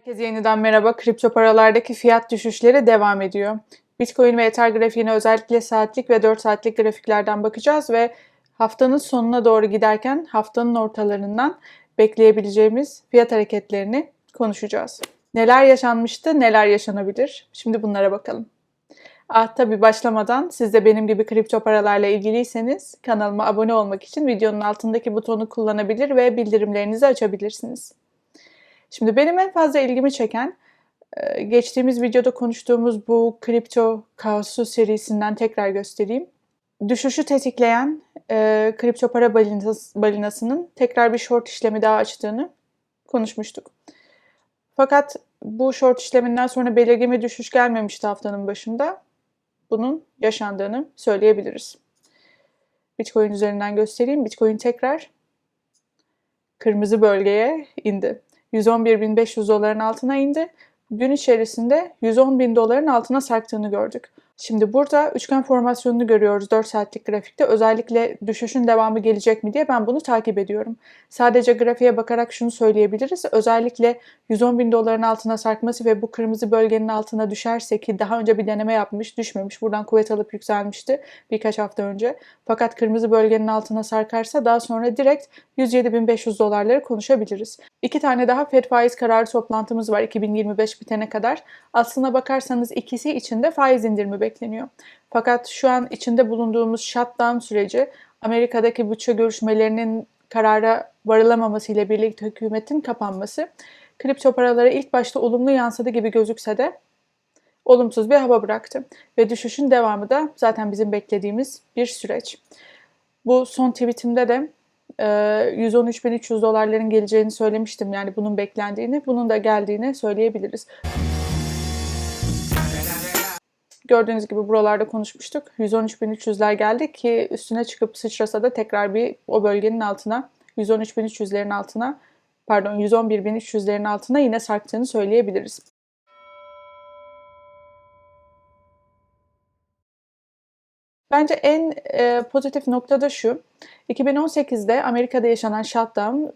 Herkese yeniden merhaba. Kripto paralardaki fiyat düşüşleri devam ediyor. Bitcoin ve Ether grafiğine özellikle saatlik ve 4 saatlik grafiklerden bakacağız ve haftanın sonuna doğru giderken haftanın ortalarından bekleyebileceğimiz fiyat hareketlerini konuşacağız. Neler yaşanmıştı, neler yaşanabilir? Şimdi bunlara bakalım. Ah tabi başlamadan siz de benim gibi kripto paralarla ilgiliyseniz kanalıma abone olmak için videonun altındaki butonu kullanabilir ve bildirimlerinizi açabilirsiniz. Şimdi benim en fazla ilgimi çeken e, geçtiğimiz videoda konuştuğumuz bu kripto kaosu serisinden tekrar göstereyim. Düşüşü tetikleyen e, kripto para balinası, balinasının tekrar bir short işlemi daha açtığını konuşmuştuk. Fakat bu short işleminden sonra belirgin bir düşüş gelmemişti haftanın başında. Bunun yaşandığını söyleyebiliriz. Bitcoin üzerinden göstereyim. Bitcoin tekrar kırmızı bölgeye indi. 111.500 doların altına indi. Gün içerisinde 110.000 doların altına sarktığını gördük. Şimdi burada üçgen formasyonunu görüyoruz 4 saatlik grafikte. Özellikle düşüşün devamı gelecek mi diye ben bunu takip ediyorum. Sadece grafiğe bakarak şunu söyleyebiliriz. Özellikle 110 bin doların altına sarkması ve bu kırmızı bölgenin altına düşerse ki daha önce bir deneme yapmış, düşmemiş. Buradan kuvvet alıp yükselmişti birkaç hafta önce. Fakat kırmızı bölgenin altına sarkarsa daha sonra direkt 107.500 dolarları konuşabiliriz. İki tane daha FED faiz kararı toplantımız var 2025 bitene kadar. Aslına bakarsanız ikisi için de faiz indirimi bekleniyor. Fakat şu an içinde bulunduğumuz shutdown süreci Amerika'daki bütçe görüşmelerinin karara varılamaması ile birlikte hükümetin kapanması kripto paralara ilk başta olumlu yansıdı gibi gözükse de olumsuz bir hava bıraktı. Ve düşüşün devamı da zaten bizim beklediğimiz bir süreç. Bu son tweetimde de 113.300 dolarların geleceğini söylemiştim. Yani bunun beklendiğini, bunun da geldiğini söyleyebiliriz. Gördüğünüz gibi buralarda konuşmuştuk. 113.300'ler geldi ki üstüne çıkıp sıçrasa da tekrar bir o bölgenin altına 113.300'lerin altına pardon 111.300'lerin altına yine sarktığını söyleyebiliriz. Bence en e, pozitif nokta da şu. 2018'de Amerika'da yaşanan shutdown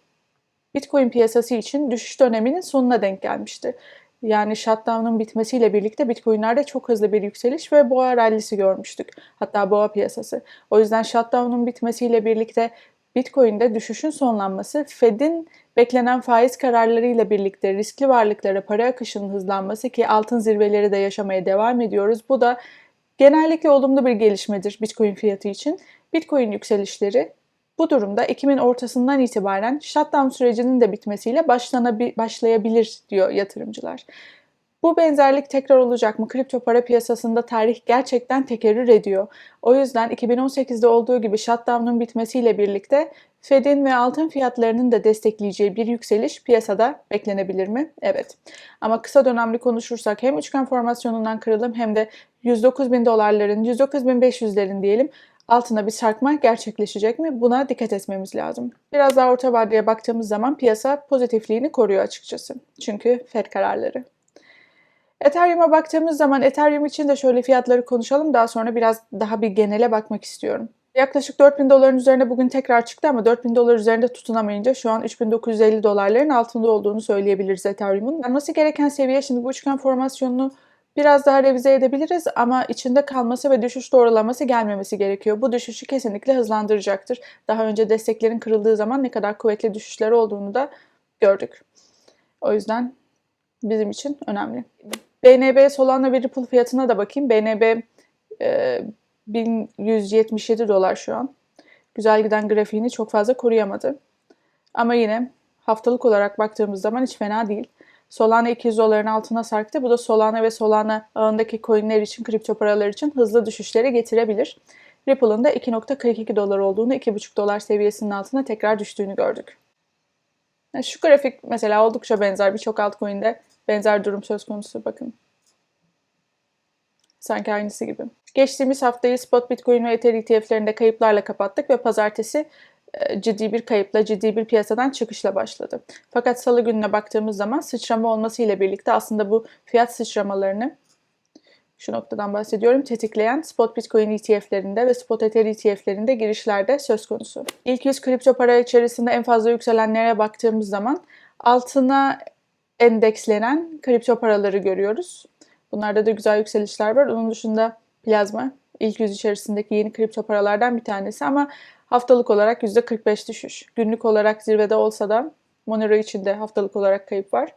Bitcoin piyasası için düşüş döneminin sonuna denk gelmişti. Yani shutdown'un bitmesiyle birlikte Bitcoin'lerde çok hızlı bir yükseliş ve boğa rallisi görmüştük. Hatta boğa piyasası. O yüzden shutdown'un bitmesiyle birlikte Bitcoin'de düşüşün sonlanması, Fed'in beklenen faiz kararlarıyla birlikte riskli varlıklara para akışının hızlanması ki altın zirveleri de yaşamaya devam ediyoruz. Bu da genellikle olumlu bir gelişmedir Bitcoin fiyatı için. Bitcoin yükselişleri bu durumda Ekim'in ortasından itibaren shutdown sürecinin de bitmesiyle başlayabilir diyor yatırımcılar. Bu benzerlik tekrar olacak mı? Kripto para piyasasında tarih gerçekten tekerrür ediyor. O yüzden 2018'de olduğu gibi shutdown'un bitmesiyle birlikte Fed'in ve altın fiyatlarının da destekleyeceği bir yükseliş piyasada beklenebilir mi? Evet. Ama kısa dönemli konuşursak hem üçgen formasyonundan kırılım hem de 109 bin dolarların, 109 bin 500'lerin diyelim altına bir sarkma gerçekleşecek mi? Buna dikkat etmemiz lazım. Biraz daha orta vadeye baktığımız zaman piyasa pozitifliğini koruyor açıkçası. Çünkü Fed kararları. Ethereum'a baktığımız zaman Ethereum için de şöyle fiyatları konuşalım. Daha sonra biraz daha bir genele bakmak istiyorum. Yaklaşık 4000 doların üzerine bugün tekrar çıktı ama 4000 dolar üzerinde tutunamayınca şu an 3950 dolarların altında olduğunu söyleyebiliriz Ethereum'un. Olması gereken seviye şimdi bu üçgen formasyonunu biraz daha revize edebiliriz ama içinde kalması ve düşüş doğrulaması gelmemesi gerekiyor. Bu düşüşü kesinlikle hızlandıracaktır. Daha önce desteklerin kırıldığı zaman ne kadar kuvvetli düşüşler olduğunu da gördük. O yüzden bizim için önemli. BNB Solana ve Ripple fiyatına da bakayım. BNB e, 1177 dolar şu an. Güzel giden grafiğini çok fazla koruyamadı. Ama yine haftalık olarak baktığımız zaman hiç fena değil. Solana 200 doların altına sarktı. Bu da Solana ve Solana ağındaki coinler için, kripto paralar için hızlı düşüşleri getirebilir. Ripple'ın da 2.42 dolar olduğunu, 2.5 dolar seviyesinin altına tekrar düştüğünü gördük. Şu grafik mesela oldukça benzer. Birçok altcoin'de benzer durum söz konusu bakın. Sanki aynısı gibi. Geçtiğimiz haftayı spot Bitcoin ve Ether ETF'lerinde kayıplarla kapattık ve pazartesi ciddi bir kayıpla, ciddi bir piyasadan çıkışla başladı. Fakat salı gününe baktığımız zaman sıçrama olması ile birlikte aslında bu fiyat sıçramalarını şu noktadan bahsediyorum. Tetikleyen spot Bitcoin ETF'lerinde ve spot Ether ETF'lerinde girişlerde söz konusu. İlk 100 kripto para içerisinde en fazla yükselenlere baktığımız zaman altına endekslenen kripto paraları görüyoruz. Bunlarda da güzel yükselişler var. Onun dışında plazma ilk yüz içerisindeki yeni kripto paralardan bir tanesi ama haftalık olarak %45 düşüş. Günlük olarak zirvede olsa da Monero için de haftalık olarak kayıp var.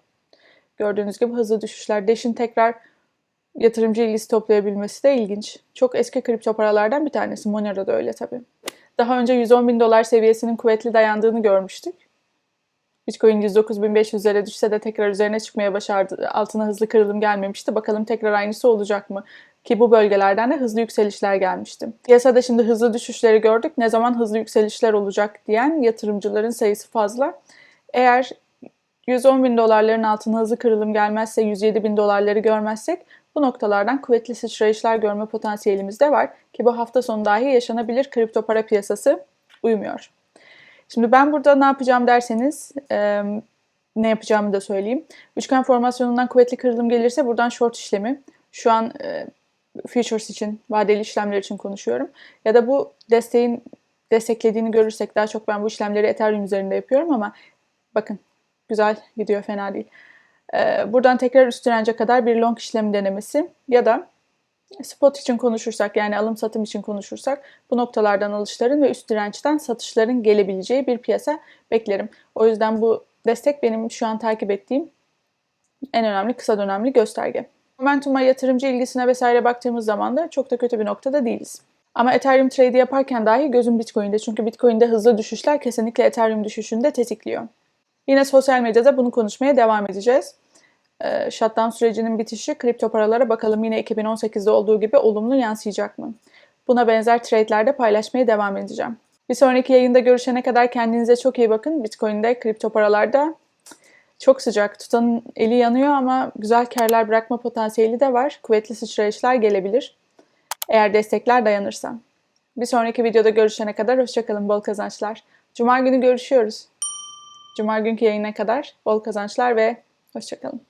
Gördüğünüz gibi hızlı düşüşler. Dash'in tekrar yatırımcı ilgisi toplayabilmesi de ilginç. Çok eski kripto paralardan bir tanesi. Monero da öyle tabii. Daha önce 110 bin dolar seviyesinin kuvvetli dayandığını görmüştük. Bitcoin 109.500'lere düşse de tekrar üzerine çıkmaya başardı. Altına hızlı kırılım gelmemişti. Bakalım tekrar aynısı olacak mı? Ki bu bölgelerden de hızlı yükselişler gelmişti. Piyasada şimdi hızlı düşüşleri gördük. Ne zaman hızlı yükselişler olacak diyen yatırımcıların sayısı fazla. Eğer 110 bin dolarların altına hızlı kırılım gelmezse, 107 bin dolarları görmezsek bu noktalardan kuvvetli sıçrayışlar görme potansiyelimiz de var. Ki bu hafta sonu dahi yaşanabilir kripto para piyasası uymuyor. Şimdi ben burada ne yapacağım derseniz e, ne yapacağımı da söyleyeyim. Üçgen formasyonundan kuvvetli kırılım gelirse buradan short işlemi. Şu an e, futures için, vadeli işlemler için konuşuyorum. Ya da bu desteğin desteklediğini görürsek daha çok ben bu işlemleri Ethereum üzerinde yapıyorum ama bakın güzel gidiyor fena değil. E, buradan tekrar üst dirence kadar bir long işlemi denemesi ya da Spot için konuşursak yani alım satım için konuşursak bu noktalardan alışların ve üst dirençten satışların gelebileceği bir piyasa beklerim. O yüzden bu destek benim şu an takip ettiğim en önemli kısa dönemli gösterge. Momentum'a yatırımcı ilgisine vesaire baktığımız zaman da çok da kötü bir noktada değiliz. Ama Ethereum trade'i yaparken dahi gözüm Bitcoin'de. Çünkü Bitcoin'de hızlı düşüşler kesinlikle Ethereum düşüşünü de tetikliyor. Yine sosyal medyada bunu konuşmaya devam edeceğiz e, shutdown sürecinin bitişi kripto paralara bakalım yine 2018'de olduğu gibi olumlu yansıyacak mı? Buna benzer trade'lerde paylaşmaya devam edeceğim. Bir sonraki yayında görüşene kadar kendinize çok iyi bakın. Bitcoin'de, kripto paralarda çok sıcak. Tutanın eli yanıyor ama güzel karlar bırakma potansiyeli de var. Kuvvetli sıçrayışlar gelebilir. Eğer destekler dayanırsa. Bir sonraki videoda görüşene kadar hoşçakalın. Bol kazançlar. Cuma günü görüşüyoruz. Cuma günkü yayına kadar bol kazançlar ve hoşçakalın.